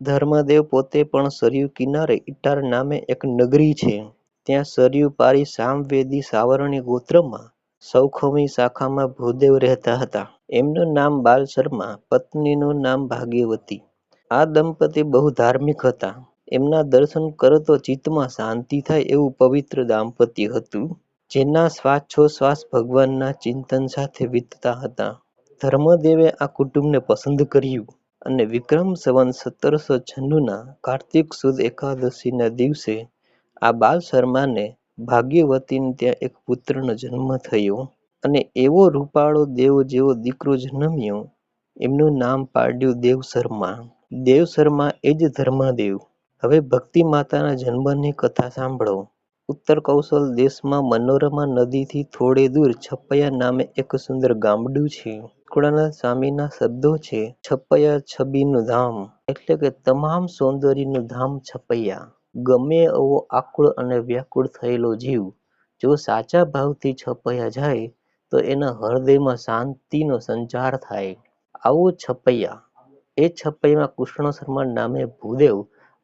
ધર્મદેવ પોતે પણ સરયુ કિનારે ઇટાર નામે એક નગરી છે. ત્યાં સરયુ પારી સામવેદી સાવરણી ગોત્રમાં સૌખમી શાખામાં ભૂદેવ રહેતા હતા. એમનું નામ બાલ શર્મા, પત્નીનું નામ ભાગ્યવતી. આ દંપતી બહુ ધાર્મિક હતા. એમના દર્શન કરો તો ચિત્તમાં શાંતિ થાય એવું પવિત્ર દાંપત્ય હતું, જેના શ્વાસોશ્વાસ ભગવાનના ચિંતન સાથે વીતતા હતા. ધર્મદેવે આ કુટુંબને પસંદ કર્યું. અને વિક્રમ સંવત સત્તરસો છન્નુંના કાર્તિક સુદ એકાદશીના દિવસે આ બાલ શર્માને ભાગ્યવતીને ત્યાં એક પુત્રનો જન્મ થયો અને એવો રૂપાળો દેવ જેવો દીકરો જન્મ્યો, એમનું નામ પાડ્યું દેવ શર્મા. દેવ શર્મા એ જ ધર્મદેવ. હવે ભક્તિ માતાના જન્મની કથા સાંભળો. ઉત્તર કૌશલ દેશમાં મનોરમા નદીથી થોડે દૂર છપૈયા નામે એક સુંદર ગામડું છે. સચ્ચિદાનંદ સ્વામીના શબ્દો છે, છપૈયા છબીનું ધામ. એટલે કે તમામ સૌંદર્યનું ધામ છપૈયા. ગમે એવો આકુળ અને વ્યાકુળ થયેલો જીવ, જો સાચા ભાવથી છપૈયા જાય, તો એના હૃદયમાં શાંતિનો સંચાર થાય. આવો છપૈયા. એ છપૈયામાં કૃષ્ણ શર્મા નામે ભૂદેવ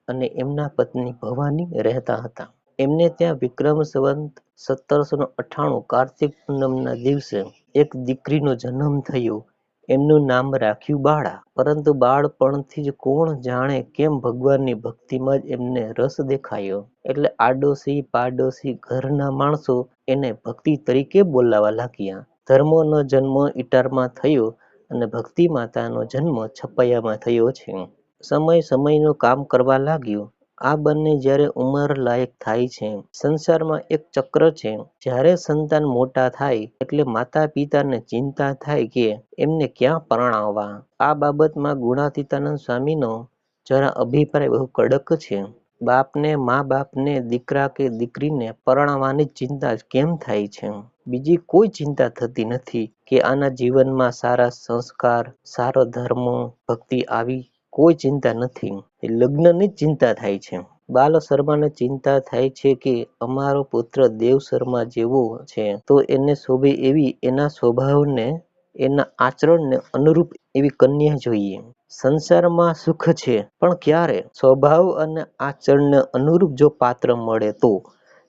અને એમના પત્ની ભવાની રહેતા હતા. એમને ત્યાં વિક્રમ સંવંત સત્તરસો અઠ્ઠાણું કાર્તિક પૂનમના દિવસે એક દીકરીનો જન્મ થયો. એમનું નામ રાખ્યું બાળા. પરંતુ બાળપણથી જ કોણ જાણે કેમ ભગવાનની ભક્તિમાં જ એમને રસ દેખાયો. એટલે આડોશી પાડોશી ઘરના માણસો એને ભક્તિ તરીકે બોલાવા લાગ્યા. ધર્મનો જન્મ ઇટારમાં થયો અને ભક્તિ માતાનો જન્મ છપૈયામાં થયો છે. સમય સમયનું કામ કરવા લાગ્યું. આ બંને જ્યારે ઉંમર લાયક થાય છે, સંસારમાં એક ચક્ર છે. જ્યારે સંતાન મોટા થાય, એટલે માતા પિતાને ચિંતા થાય કે એમને ક્યાં પરણાવવા? આ બાબતમાં ગુણાતીતાનંદ સ્વામીનો જરા અભિપ્રાય બહુ કડક છે. બાપને મા બાપને દીકરા કે દીકરીને પરણાવવાની ચિંતા કેમ થાય છે? બીજી કોઈ ચિંતા થતી નથી કે આના જીવનમાં સારા સંસ્કાર, સારો ધર્મ, ભક્તિ આવી કોઈ ચિંતા નથી. લગ્નની જ ચિંતા થાય છે. બાલ શર્માને ચિંતા થાય છે કે અમારો પુત્ર દેવ શર્મા જેવો છે, તો એને શોભે એવી એના સ્વભાવને, એના આચરણને અનુરૂપ એવી કન્યા જોઈએ. સંસારમાં સુખ છે, પણ ક્યારે? સ્વભાવ અને આચરણને અનુરૂપ જો પાત્ર મળે તો?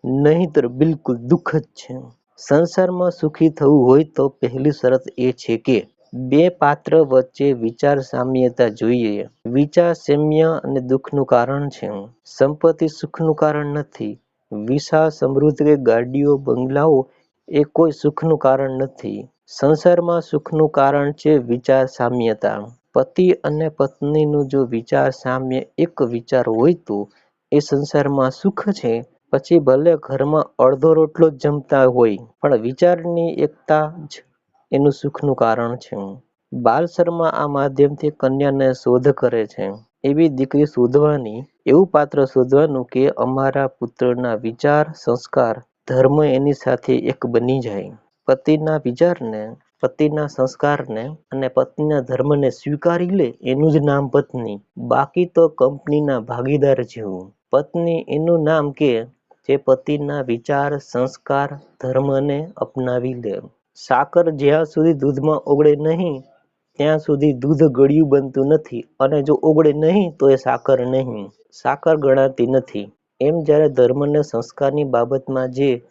નહીતર બિલકુલ દુઃખ જ છે. સંસારમાં સુખી થવું હોય તો પહેલી શરત એ છે કે બે પાત્ર વચ્ચે વિચાર સામ્યતા જોઈએ. વિચાર સેમ્ય અને દુઃખનું કારણ છે. સંપત્તિ સુખનું કારણ નથી. વિશાળ સમૃદ્ધિ ગાડીઓ, બંગલાઓ એ કોઈ સુખનું કારણ નથી. સંસારમાં સુખનું કારણ છે વિચાર સામ્યતા પતિ અને પત્નીનું જો વિચાર સામ્ય એક વિચાર હોય તો એ સંસારમાં સુખ છે. પછી ભલે ઘરમાં અડધો રોટલો જ જમતા હોય, પણ વિચારની એકતા જ એનું સુખનું કારણ છે. બાલ શર્મા આ માધ્યમથી કન્યાને શોધ કરે છે. એવી દીકરી શોધવાની, એવું પાત્ર શોધવાનું કે અમારા પુત્રના વિચાર, સંસ્કાર, ધર્મ એની સાથે એક બની જાય. પતિના વિચારને, પતિના સંસ્કારને અને પત્નીના ધર્મને સ્વીકારી લે એનું જ નામ પત્ની. બાકી તો કંપનીના ભાગીદાર જેવું. પત્ની એનું નામ કે જે પતિના વિચાર, સંસ્કાર, ધર્મને અપનાવી લે. સાકર જ્યાં સુધી દૂધમાં ઓગળે નહીં, ત્યાં સુધી દૂધ ગળ્યું બનતું નથી. અને જો ઓગળે નહીં, તો એ સાકર નહીં. સાકર ગણાતી નથી. એમ જ્યારે ધર્મને સંસ્કારની બાબતમાં જે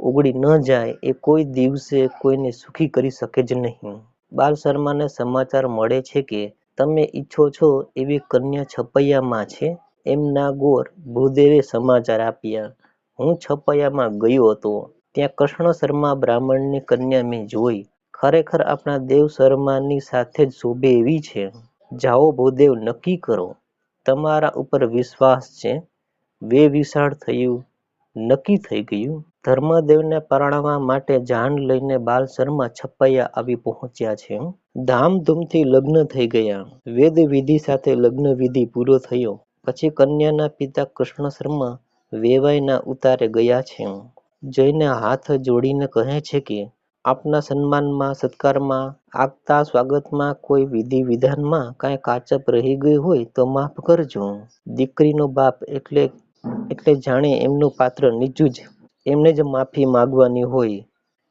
ઓગળી ન જાય, એ કોઈ દિવસે કોઈને સુખી કરી શકે જ નહીં. બાલ શર્માને સમાચાર મળે છે કે, તમે ઈચ્છો છો એવી કન્યા છપૈયામાં છે? એમના ગોર ભૂદેવે સમાચાર આપ્યા, હું છપૈયામાં ગયો હતો. ત્યાં કૃષ્ણ શર્મા બ્રાહ્મણની કન્યા મેં જોઈ. ખરેખર આપણા દેવ શર્માની સાથે જ શોભે એવી છે. જાઓ ભૂદેવ, નક્કી કરો. તમારા ઉપર વિશ્વાસ છે. વે વિશાળ થયું. નક્કી થઈ ગયું. ધર્મદેવને પરણવા માટે જાન લઈને બાલ શર્મા છપૈયા આવી પહોંચ્યા છે. ધામધૂમથી લગ્ન થઈ ગયા. વેદ વિધિ સાથે લગ્ન વિધિ પૂરો થયો. પછી કન્યાના પિતા કૃષ્ણ શર્મા વેવાઈના ઉતારે ગયા છે. જઈને હાથ જોડીને કહે છે કે, આપના સન્માનમાં, સત્કારમાં આગતા સ્વાગતમાં કોઈ વિધિ વિધાનમાં કાંઈ કાચપ રહી ગઈ હોય તો માફ કરજો. દીકરીનો બાપ એટલે એટલે જાણે એમનું પાત્ર નીચું જ. એમને જ માફી માગવાની હોય.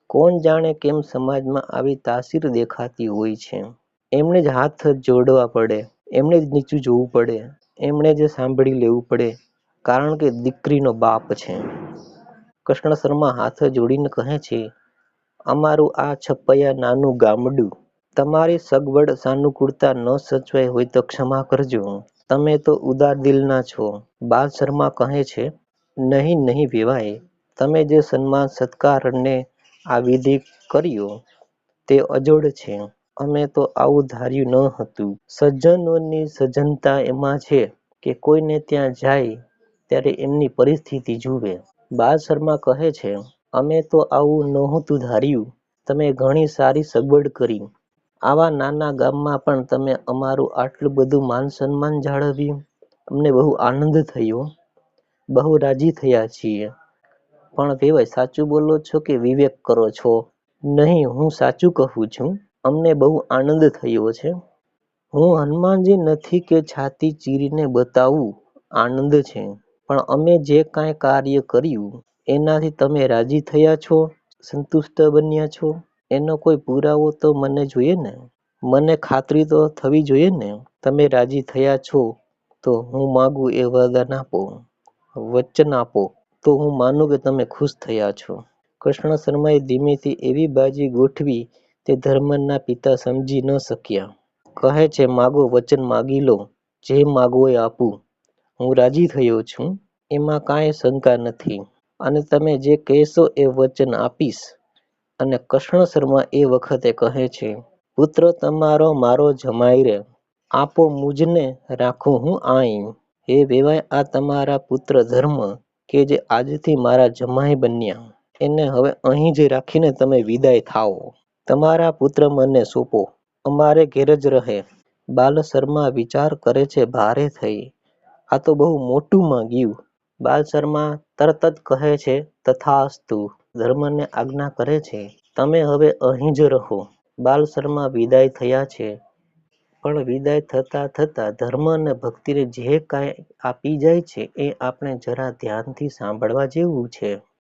કોણ જાણે કેમ સમાજમાં આવી તાસીર દેખાતી હોય છે. એમને જ હાથ જોડવા પડે. એમને જ નીચું જોવું પડે. એમણે જ સાંભળી લેવું પડે. કારણ કે દીકરીનો બાપ છે. કૃષ્ણ શર્મા હાથ જોડીને કહે છે, અમારું આ છપૈયા નાનું ગામડું તમારી સગવડ સાનુકૂળતા ન સચવાઈ હોય તો ક્ષમા કરજો. તમે તો ઉદાર દિલના છો. બાલ શર્મા કહે છે, નહીં નહીં વિવાય. તમે જે સન્માન સત્કાર ને આ વિધિ કર્યો તે અજોડ છે. અમે તો આવું ધાર્યું ન હતું. સજ્જનોની સજ્જનતા એમાં છે કે કોઈને ત્યાં જાય ત્યારે એમની પરિસ્થિતિ જુએ. બાલ શર્મા કહે છે, અમે તો આવું નહોતું ધાર્યું. તમે ઘણી સારી સગવડ કરી. આવા નાના ગામમાં પણ તમે અમારું આટલું બધું માન સન્માન જાળવ્યું. અમને બહુ આનંદ થયો. બહુ રાજી થયા છીએ. પણ વેવાય સાચું બોલો છો કે વિવેક કરો છો? નહીં, હું સાચું કહું છું. અમને બહુ આનંદ થયો છે. હું હનુમાનજી નથી કે છાતી ચીરીને બતાવું. આનંદ છે. પણ અમે જે કાંઈ કાર્ય કર્યું, એનાથી તમે રાજી થયા છો? સંતુષ્ટ બન્યા છો? એનો કોઈ પુરાવો તો મને જોઈએ ને? મને ખાતરી તો થવી જોઈએ ને? તમે રાજી થયા છો, તો હું માગું એ વરદાન આપો, વચન આપો. તો હું માનું કે તમે ખુશ થયા છો. કૃષ્ણ શર્માએ ધીમેથી એવી બાજી ગોઠવી તે ધર્મના પિતા સમજી ન શક્યા. કહે છે, માગો વચન માગી લો. જે માગવો એ આપું. હું રાજી થયો છું, એમાં કાંઈ શંકા નથી. અને તમે જે કહેશો એ વચન આપીશ. અને કૃષ્ણ શર્મા એ વખતે કહે છે, પુત્ર તમારો મારો જમાઈ રે. આપો મુજને રાખું હું આઈ હે વેવાય, આ તમારા પુત્ર ધર્મ કે જે આજથી મારા જમાઈ બન્યા. એને હવે અહીં જ રાખીને તમે વિદાય થાઓ. તમારા પુત્ર મને સોંપો. અમારે ઘેર જ રહે. બાલ શર્મા વિચાર કરે છે, ભારે થઈ. આ તો બહુ મોટું માંગ્યું. બાલ શર્મા તરત જ કહે છે, તથાસ્તુ, ધર્મને આજ્ઞા કરે છે. તમે હવે અહીં જ રહો. બાલ શર્મા વિદાય થયા છે. પણ વિદાય થતા થતા ધર્મ અને ભક્તિને જે કાંઈ આપી જાય છે એ આપણે જરા ધ્યાનથી સાંભળવા જેવું છે.